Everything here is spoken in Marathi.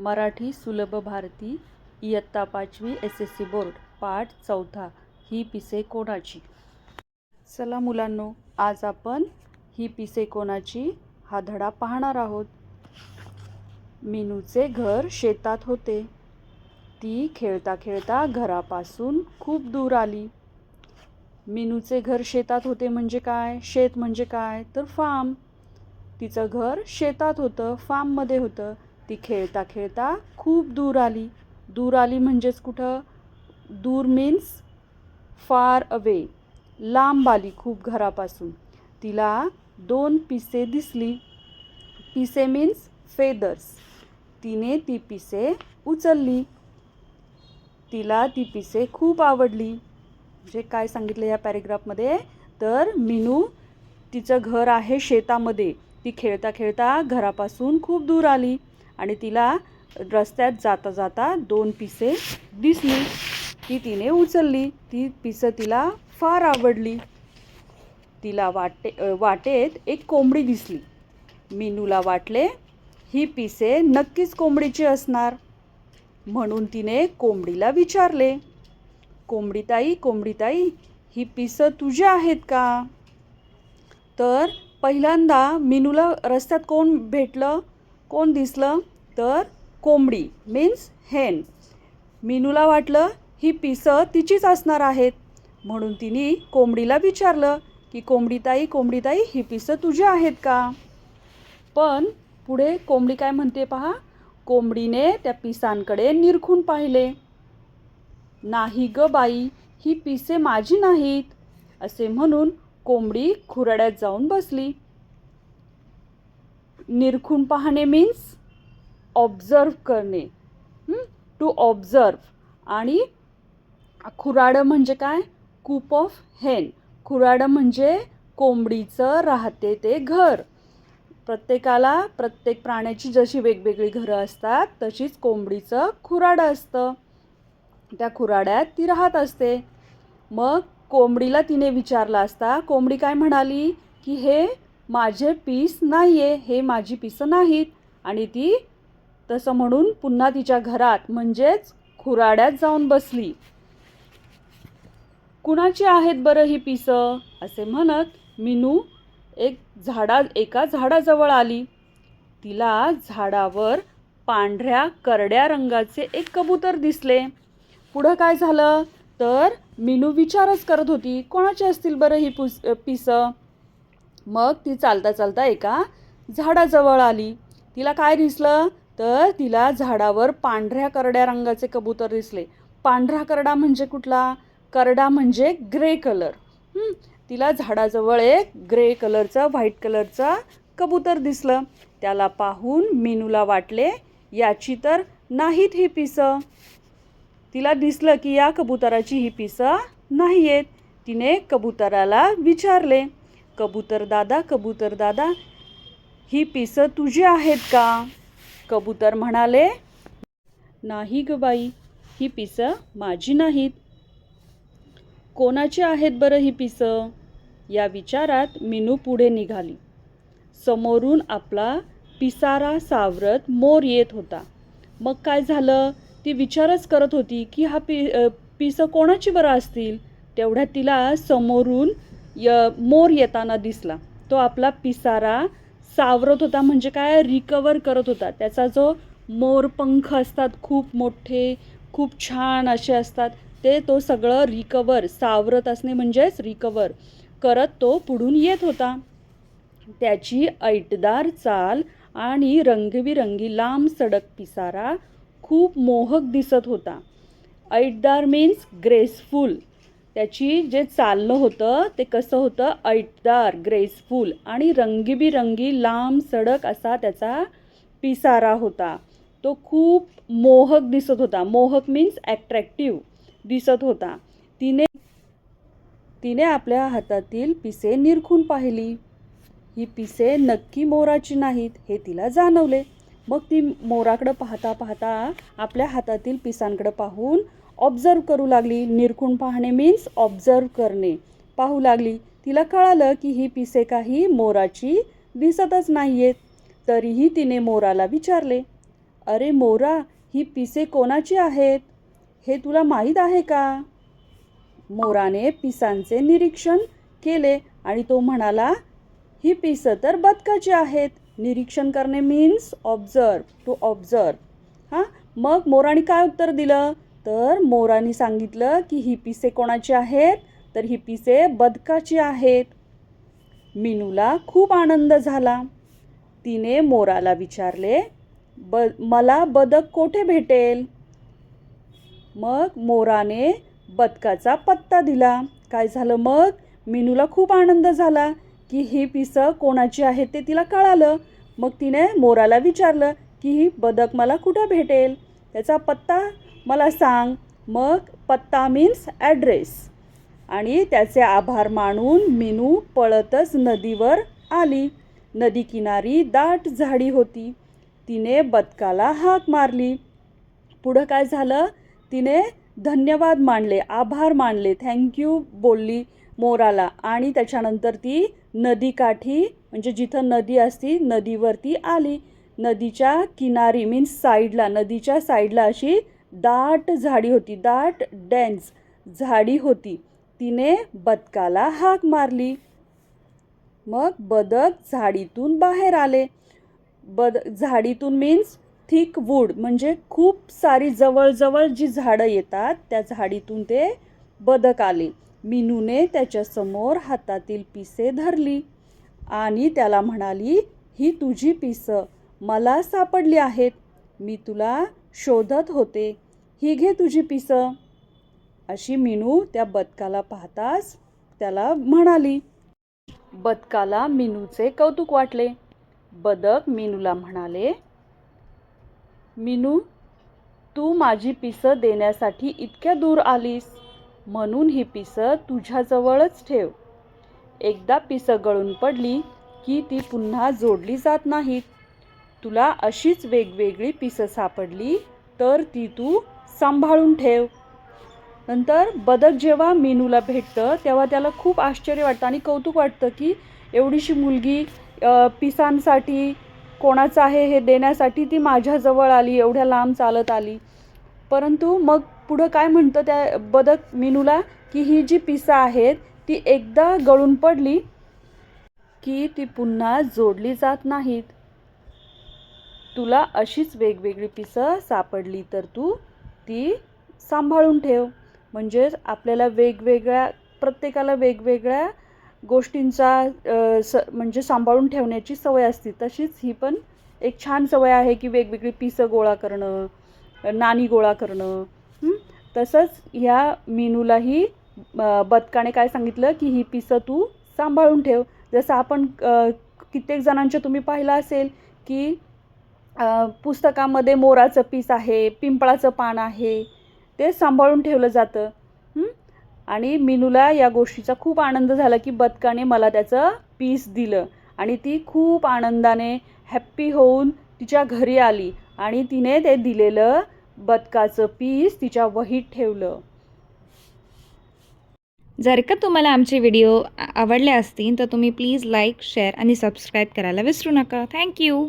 मराठी सुलभ भारती इयत्ता पाचवी एस एस सी बोर्ड पाठ चौथा. ही पिसे कोणाची? चला मुलांनो आज आपण ही पिसे कोणाची? हा धडा पाहणार आहोत. मिनूचे घर शेतात होते. ती खेळता खेळता घरापासून खूप दूर आली. मिनूचे घर शेतात होते म्हणजे काय? शेत म्हणजे काय? तर फार्म तिचं घर शेतात होतं फार्ममध्ये होतं. ती खेळता खेळता खूप दूर आली. दूर आली म्हणजेच कुठं? दूर मीन्स फार अवे लांब आली खूप घरापासून. तिला दोन पिसे दिसली. पिसे मीन्स फेदर्स तिने ती पिसे उचलली. तिला ती पिसे खूप आवडली. म्हणजे काय सांगितलं या पॅरेग्राफमध्ये तर मिनू तिचं घर आहे शेतामध्ये. ती खेळता खेळता घरापासून खूप दूर आली. आणि तिला रस्त्यात जाता जाता दोन पिसे दिसली. ती तिने उचलली. ती पिसं तिला फार आवडली. तिला वाटे वाटेत एक कोंबडी दिसली. मीनूला वाटले ही पिसे नक्कीच कोंबडीची असणार. म्हणून तिने कोंबडीला विचारले कोंबडीताई कोंबडीताई ही पिसं तुझी आहेत का? तर पहिल्यांदा मीनूला रस्त्यात कोण भेटलं? कोण दिसलं तर कोंबडी मीन्स हेन मीनूला वाटलं ही पिसं तिचीच असणार आहेत. म्हणून तिने कोंबडीला विचारलं की कोंबडीताई कोंबडीताई ही पिसं तुझी आहेत का? पण पुढे कोंबडी काय म्हणते पहा? कोंबडीने त्या पिसांकडे निरखून पाहिले. नाही ग बाई ही पिसे माझी नाहीत असे म्हणून कोंबडी खुराड्यात जाऊन बसली. निरखून पाहणे मीन्स ऑब्झर्व करणे. टू ऑब्झर्व आणि खुराडं म्हणजे काय? कूप ऑफ हेन खुराडं म्हणजे कोंबडीचं राहते ते घर. प्रत्येकाला प्रत्येक प्राण्याची जशी वेगवेगळी घरं असतात तशीच कोंबडीचं खुराडं असतं. त्या खुराड्यात ती राहत असते. मग कोंबडीला तिने विचारलं असता कोंबडी काय म्हणाली? की हे माझे पीस नाही आहे हे माझी पिसं नाहीत. आणि ती तसं म्हणून पुन्हा तिच्या घरात म्हणजेच खुराड्यात जाऊन बसली. कुणाची आहेत बरं ही पिसं? असे म्हणत मिनू एक झाडा एका झाडाजवळ आली. तिला झाडावर पांढऱ्या करड्या रंगाचे एक कबूतर दिसले. पुढं काय झालं? तर मिनू विचारच करत होती कोणाची असतील बरं ही पुस पिसं? मग ती चालता चालता एका झाडाजवळ आली. तिला काय दिसलं? तर तिला झाडावर पांढऱ्या करड्या रंगाचे कबूतर दिसले. पांढरा करडा म्हणजे कुठला? करडा म्हणजे ग्रे कलर. तिला झाडाजवळ एक ग्रे कलरचं व्हाईट कलरचा कबूतर दिसलं. त्याला पाहून मीनूला वाटले याची तर नाहीत ही पिसं. तिला दिसलं की या कबुतराची ही पिसं नाही आहेत तिने कबुतराला विचारले कबूतर दादा कबूतर दादा ही पिसं तुझी आहेत का? कबूतर म्हणाले नाही ग बाई ही पिसं माझी नाहीत. कोणाची आहेत बरं ही पिसं? या विचारात मिनू पुढे निघाली. समोरून आपला पिसारा सावरत मोर येत होता. मग काय झालं? ती विचारच करत होती की हा पि पिसं कोणाची बरं असतील? तेवढ्यात तिला समोरून य मोर येताना दिसला. तो आपला पिसारा सावरत होता म्हणजे काय? रिकवर करत होता. त्याचा जो मोरपंख असतात खूप मोठे खूप छान असे असतात ते तो सगळं रिकवर सावरत असणे म्हणजेच रिकवर करत तो पुढून येत होता. त्याची ऐटदार चाल आणि रंगबिरंगी लांब सडक पिसारा खूप मोहक दिसत होता. ऐटदार मीन्स ग्रेसफुल त्याची जे चालणं होतं ते कसं होतं? ऐटदार ग्रेसफुल आणि रंगीबिरंगी लांब सडक असा त्याचा पिसारा होता. तो खूप मोहक दिसत होता. मोहक मीन्स ॲट्रॅक्टिव्ह दिसत होता. तिने तिने आपल्या हातातील पिसे निरखून पाहिली. ही पिसे नक्की मोराची नाहीत हे तिला जाणवले. मग ती मोराकडं पाहता पाहता आपल्या हातातील पिसांकडं पाहून ऑब्झर्व करू लागली. निरखून पाहणे मीन्स ऑब्झर्व करणे. पाहू लागली. तिला कळालं की ही पिसे काही मोराची दिसतच नाही आहेत तरीही तिने मोराला विचारले अरे मोरा ही पिसे कोणाची आहेत? हे तुला माहीत आहे का? मोराने पिसांचे निरीक्षण केले आणि तो म्हणाला ही पिसं तर बदकाची आहेत. निरीक्षण करणे मीन्स ऑब्झर्व टू ऑब्झर्व हां? मग मोराने काय उत्तर दिलं? तर मोराने सांगितलं की ही पिसे कोणाची आहेत? तर ही पिसे बदकाची आहेत. मिनूला खूप आनंद झाला. तिने मोराला विचारले ब मला बदक कोठे भेटेल? मग मोराने बदकाचा पत्ता दिला. काय झालं मग? मिनूला खूप आनंद झाला की ही पिसं कोणाची आहेत ते तिला कळालं. मग तिने मोराला विचारलं की ही बदक मला कुठं भेटेल? त्याचा पत्ता मला सांग मग पत्ता मीन्स ॲड्रेस आणि त्याचे आभार मानून मिनू पळतच नदीवर आली. नदीकिनारी दाट झाडी होती. तिने बदकाला हाक मारली. पुढं काय झालं? तिने धन्यवाद मानले आभार मानले थँक्यू बोलली मोराला. आणि त्याच्यानंतर ती नदीकाठी म्हणजे जिथं नदी असती नदीवरती आली. नदीच्या किनारी मीन्स साईडला नदीच्या साईडला अशी दाट झाडी होती दाट डेन्स झाडी होती. तिने बदकाला हाक मारली. मग बदक झाडीतून बाहेर आले. बद झाडीतून मीन्स थिक वूड म्हणजे खूप सारी जवळजवळ जी झाडं येतात त्या झाडीतून ते बदक आले. मिनूने त्याच्यासमोर हातातील पिसे धरली आणि त्याला म्हणाली ही तुझी पिसं मला सापडली आहेत. मी तुला शोधत होते ही घे तुझी पिसं. अशी मिनू त्या बदकाला पाहताच त्याला म्हणाली. बदकाला मिनूचे कौतुक वाटले. बदक मिनूला म्हणाले मिनू तू माझी पिसं देण्यासाठी इतक्या दूर आलीस म्हणून ही पिसं तुझ्याजवळच ठेव. एकदा पिसं गळून पडली की ती पुन्हा जोडली जात नाहीत. तुला अशीच वेगवेगळी पिसं सापडली तर ती तू सांभाळून ठेव. नंतर बदक जेव्हा मेनूला भेटतं तेव्हा त्याला खूप आश्चर्य वाटतं आणि कौतुक वाटतं की एवढीशी मुलगी पिसांसाठी कोणाचं आहे हे देण्यासाठी ती माझ्याजवळ आली एवढ्या लांब चालत आली. परंतु मग पुढं काय म्हणतं त्या बदक मेनूला की ही जी पिसं आहेत ती एकदा गळून पडली की ती पुन्हा जोडली जात नाहीत. तुला अशीच वेगवेगळी पिसं सापडली तर तू ती सांभाळून ठेव. म्हणजेच आपल्याला वेगवेगळ्या प्रत्येकाला वेगवेगळ्या गोष्टींचा स म्हणजे सांभाळून ठेवण्याची सवय असते. तशीच ही पण एक छान सवय आहे की वेगवेगळी पिसं गोळा करणं नाणी गोळा करणं. तसंच ह्या मेनूलाही बदकाने काय सांगितलं की ही पिसं तू सांभाळून ठेव. जसं आपण कित्येक जणांच्या तुम्ही पाहिलं असेल की पुस्तकामध्ये मोराचं पीस आहे पिंपळाचं पान आहे ते सांभाळून ठेवलं जातं. आणि मिनूला या गोष्टीचा खूप आनंद झाला की बदकाने मला त्याचं पीस दिलं. आणि ती खूप आनंदाने हॅप्पी होऊन तिच्या घरी आली आणि तिने ते दिलेलं बदकाचं पीस तिच्या वहीत ठेवलं. जर का तुम्हाला आमचे व्हिडिओ आवडले असतील तर तुम्ही प्लीज लाईक शेअर आणि सबस्क्राईब करायला विसरू नका. थँक्यू